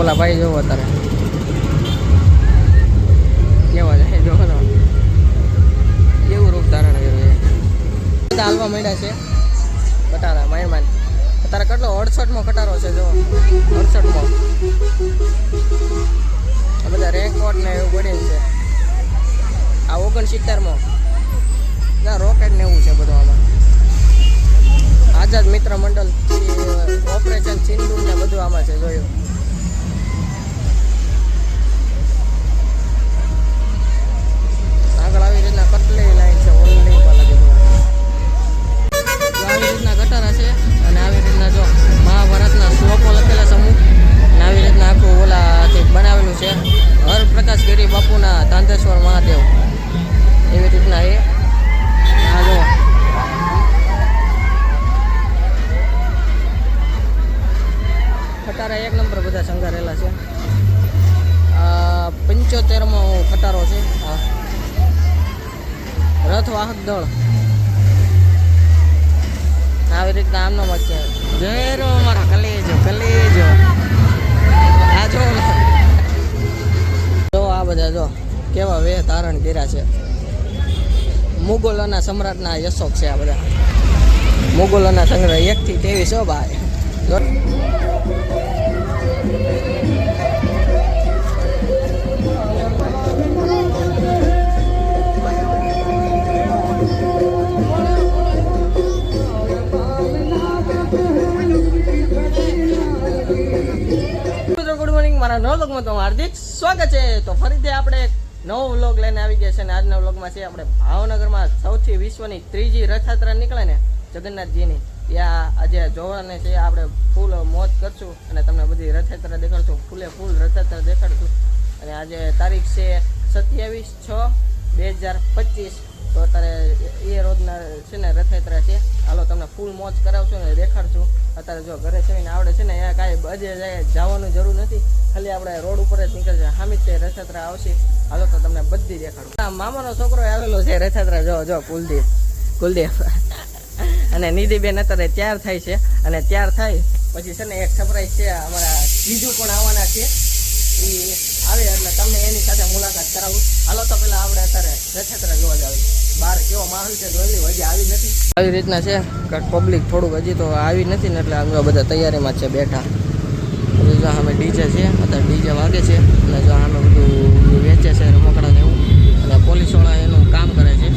ઓલા ભાઈ જોવો અત્યારે. કેવા જાય જો તો કેવું રૂપ ધારણ કર્યું છે બધા હાલવા માંડ્યા છે. કટારા મહેમાન અત્યારે કેટલો? અડસઠમો કટારો છે જો અડસઠમો. આ બધા રેકોર્ડ ને એવું પડેલ છે. આ ઓગણસિત્તેરમો. ના રોકેટ ને એવું છે બધું આમાં. આઝાદ મિત્ર મંડળ, ઓપરેશન સિંધુ ને બધું આમાં છે, જોયું. આવી કટલી લાઈન છે આવી રીતના ગટારા છે, અને આવી રીતના જો મહાભારતના શ્લોકો લખેલા સમૂહ આવી રીતના આખું ઓલાથી બનાવેલું છે, હરપ્રકાશ ગીરી બાપુના તાંતેશ્વર મહાદેવ. એવી રીતના એ. આ ખટારા એક નંબર બધા સંઘારેલા છે. પંચોતેરમો ખટારો છે. આ રથવાહક દળ. આવી રીતના આમનો મત છે જય રો મારા કલેજો કલેજો. આ જો. જો આ બધા જો, કેવા વે ધારણ કર્યા છે. મુગલોના સમ્રાટના યશોક છે આ બધા. મુગલોના સંગ્રહ એકથી ત્રેવીસ હો ભાઈ. મોર્નિંગ નવ વ્લોગમાં તમારું હાર્દિક સ્વાગત છે. તો ફરીથી આપણે નવો વ્લોગ લઈને આવી ગયા છે અને આજના વ્લોગમાં છે આપણે ભાવનગરમાં સૌથી વિશ્વની ત્રીજી રથયાત્રા નીકળે ને જગન્નાથજીની. ત્યાં આજે જોવાને છે, આપણે ફૂલ મોજ કરશું અને તમને બધી રથયાત્રા દેખાડશું. ફૂલે ફૂલ રથયાત્રા દેખાડશું. અને આજે તારીખ છે સત્યાવીસ છ બે હજાર પચીસ. તો અત્યારે એ રોજના છે ને રથયાત્રા છે. હાલો, તમને ફૂલ મોજ કરાવશું ને દેખાડશું. અત્યારે જો ઘરે છે આવડે છે ને, અહીંયા કાંઈ જાય, જવાનું જરૂર નથી. ખાલી આપણે રોડ ઉપર જ નીકળશે. હામી છે, રથયાત્રા આવશે. હાલો, તો તમને બધી દેખાડું. મામાનો છોકરો આવેલો છે રથયાત્રા. જો જો, કુલદીપ કુલદીપ. અને નિધિબેન અત્યારે તૈયાર થાય છે. અને તૈયાર થાય પછી છે ને એક સરપ્રાઈઝ છે, અમારા બીજું પણ આવવાના છે. એ આવે એટલે તમને એની સાથે મુલાકાત કરાવું. હાલો, તો પેલા આપણે અત્યારે રથયાત્રા જોવા જાવ. બહાર કેવો માહોલ છે, જોઈ હજી આવી નથી. આવી રીતના છે પબ્લિક થોડુંક હજી તો આવી નથી ને એટલે અમે બધા તૈયારીમાં છે, બેઠા. બધું જો અમે ડીજે છે, અત્યારે ડીજે વાગે છે, અને જો અમે બધું વેચે છે, રમકડા ને એવું, અને પોલીસવાળા એનું કામ કરે છે.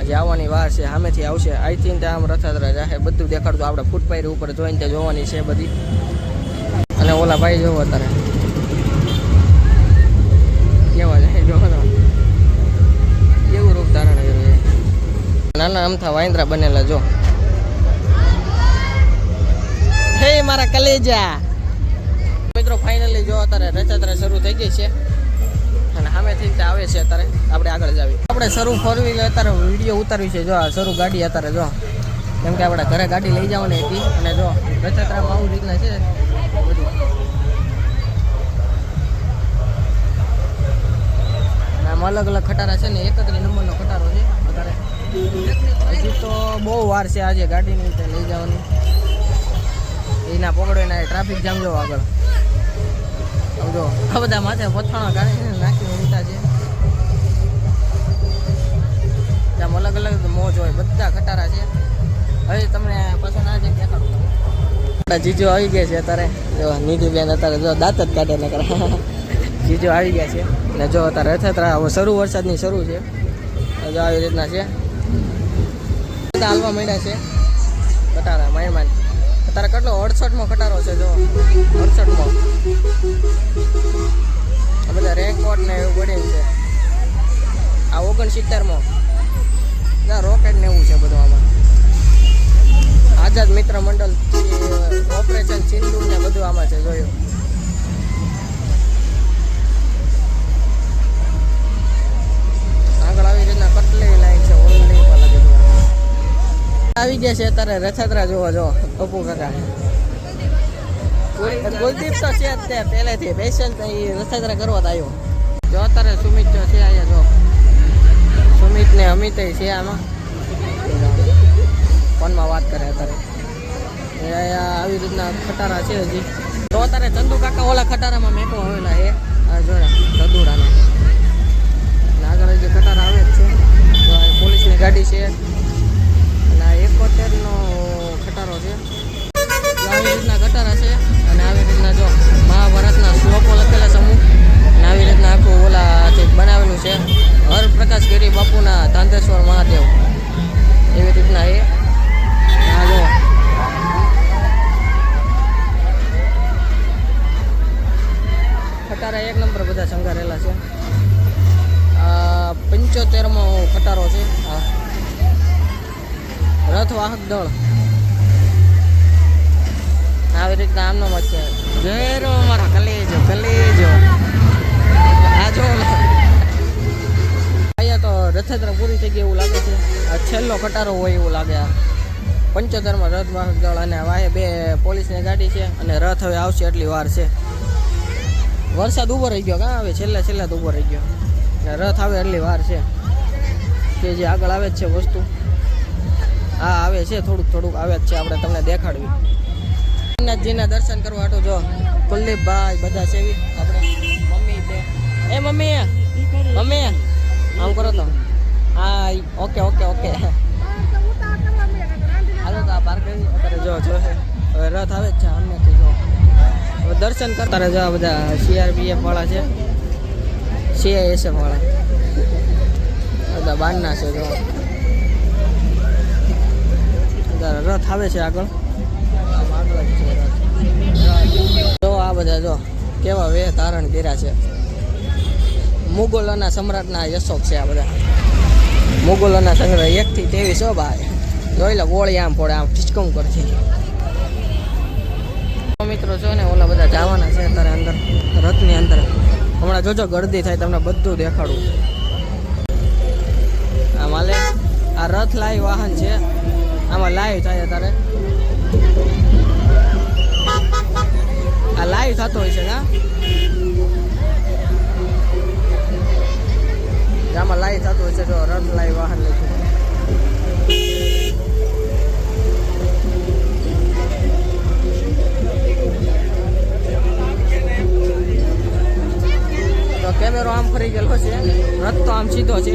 હજી આવવાની વાર છે, સામેથી આવશે. આઈ થિંક આમ રથયાત્રા જાહે, બધું દેખાડતું આપણે ફૂટપાયરી ઉપર જોઈને ત્યાં જોવાની છે બધી. અને ઓલા ભાઈ જોવો અત્યારે. નાના અમથા વાંદરા બનેલા, જો. હે, મારા કલેજા. મિત્રો ફાઇનલી જો, અત્યારે રથયાત્રા શરૂ થઈ ગઈ છે. અને સામેથી ત્યાં આવે છે અત્યારે. આપણે આગળ જાવી. આપણે શરૂ ફોર વ્હીલર અત્યારે વીડિયો ઉતારવી છે. જો શરૂ ગાડી અત્યારે, જો. કેમ કે આપણે ઘરે ગાડી લઈ જવાની હતી. અને જો, રથયાત્રામાં આવું રીતના છે. આમ અલગ અલગ ખટારા છે ને એકત્રીસ નંબરનો ખટારો છે. હજી તો બહુ વાર છે આજે ગાડીની રીતે લઈ જવાની. એના પકડો એના ટ્રાફિક જામ જો આગળ. સમજો આ બધા માથે પથાણા કાઢીને નાખીને ઉલટા છે. આમ અલગ અલગ મોજ હોય, બધા ખટારા છે. હવે તમને પસંદ ના જઈને દેખાડું જીજો આવી ગયા છે અત્યારે. જો, નીતિબેન અત્યારે જો દાંત જ કાઢે ને કરે. જીજો આવી ગયા છે. ને જો અત્યારે રથયાત્રા હવે શરૂ, વરસાદની શરૂ છે. જો આવી રીતના છે. બધા હાલવા છે. કટારા મહેમાન અત્યારે કેટલો? અડસઠમો કટારો છે, જો. અડસઠમો. આ બધા રેકોર્ડ ને એવું બની છે. આ ઓગણસિત્તેરમો. ના રોકેટ ને એવું છે બધું આમાં. આઝાદ મિત્ર મંડળ ઓપરેશન સિંધુ ને બધું આમાં છે, જોયું. આગળ આવી રીતના કટલી લાઈન. આવી ગયા છે અત્યારે રથયાત્રા જોવા, જો, અપુ કાકા. કુલ- કુલદીપ તો છે જ તે પહેલેથી સ્પેશિયલ રથયાત્રા કરવા તો આવ્યો. જો અત્યારે સુમિત જો છે અહીંયા, જો. સુમિત ને અમિત છે આમાં. ફોનમાં વાત કરે અત્યારે. એ અહીંયા આવી રીતના ખટારા છે હજી. તો અત્યારે ચંદુ કાકા ઓલા ખટારામાં મેકો આવેલા એ જોયા, ચંદુડાના. આગળ જે ખટારા આવે જ છે. પોલીસની ગાડી છે. એકોતેરનો ખટારો છે. આવી રીતના ખટારા છે અને આવી રીતના જો મહાભારતના શ્લોકો લખેલા છે અને આવી રીતના આખું ઓલા બનાવેલું છે. હર પ્રકાશ ગીરી બાપુના તાંતેશ્વર મહાદેવ. રથવાહક દળ. આવી રીતના આમનો મત છે. ઘેરો મારા કલેજો કલેજો. આ જો. અહીંયા તો રથયાત્રા પૂરી થઈ ગઈ એવું લાગે છે. આ છેલ્લો કટારો હોય એવું લાગે આ. પંચોતેરમાં રથવાહક દળ અને વાહે બે પોલીસની ગાડી છે અને રથ હવે આવશે એટલી વાર છે. વરસાદ ઊભો રહી ગયો કાં હવે? છેલ્લે છેલ્લે તો ઊભો રહી ગયો. રથ આવે એટલી વાર છે. કે જે આગળ આવે જ છે વસ્તુ. હા, આવે છે, થોડુંક થોડુંક આવે જ છે, આપણે તમને દેખાડવી. નાથજીના દર્શન કરવા હાટું જો કુલદીપભાઈ બધા એવી આપણે મમ્મી એ મમ્મી મમ્મી, આમ કરો તો. હા ઓકે ઓકે ઓકે. હાલો તો આ પાર અત્યારે જો જો હવે રથ આવે જ છે અન્યથી જો. હવે દર્શન કરતા રહેજો આ બધા સીઆરપીએફ વાળા છે. સીઆઈએસએફ વાળા. બધા બારના છે, જો. રથ આવે છે આગળ? જ આ બધા જો, કેવા વે ધારણ કર્યા છે. મુગલોના સમ્રાટના યશોક છે આ બધા. મુગલોના સંગ્રહ એકથી ત્રેવીસ હો ભાઈ. જોઈ લો, ગોળી આમ પડે આમ ઠીચકમ કરતી મિત્રો છો ને ઓલા બધા જવાના છે અત્યારે અંદર, રથની અંદર. હમણાં જોજો, ગરદી થાય, તમને બધું દેખાડું. આ માલે આ રથ લાઈ વાહન છે. આમાં લાઈવ થાય અત્યારે. આ લાઈવ થતો હોય છે હા આમાં લાઈવ થતું હોય છે જો રન લાઈવ વાહન લખ્યું તો કેમેરો આમ ફરી ગયેલો છે. રથ તો આમ સીધો છે.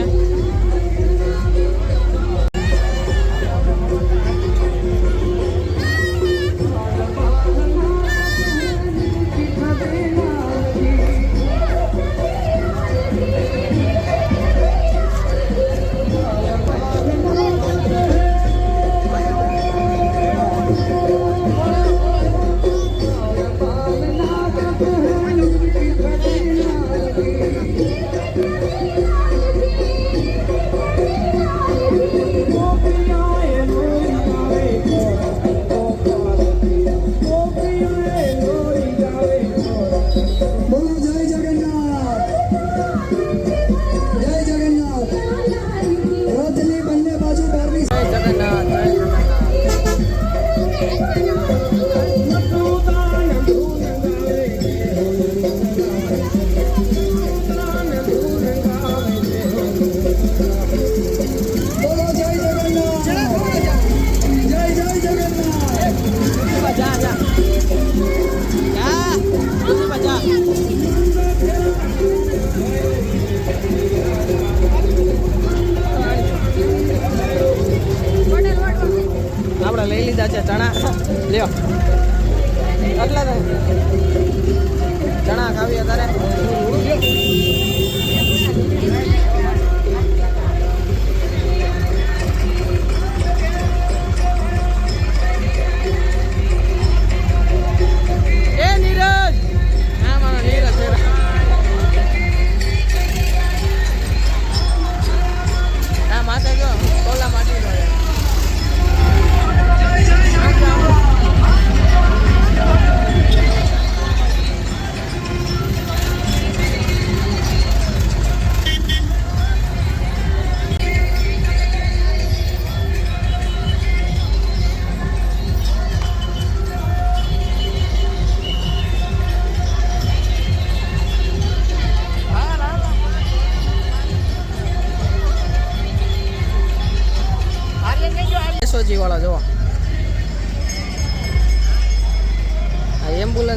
Yeah. લ્યો. એટલા તો ચણા ખાવી અત્યારે.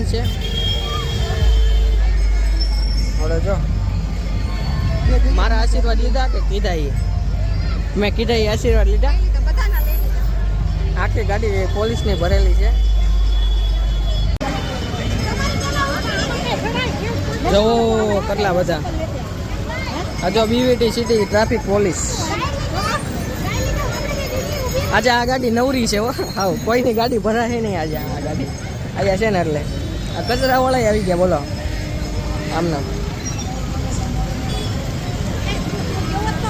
દુકાન છે. હવે જો. મારા આશીર્વાદ લીધા કે કીધા એ મેં કીધા એ આશીર્વાદ લીધા? આખી ગાડી પોલીસની ભરેલી છે. જવો કેટલા બધા. હજો બીવીટી સિટી ટ્રાફિક પોલીસ આજે આ ગાડી નવરી છે હો. હાવ કોઈની ગાડી ભરાશે નહીં આજે આ ગાડી. આજે છે ને એટલે. આ કચરા આવી ગયા બોલો. આમ નામ.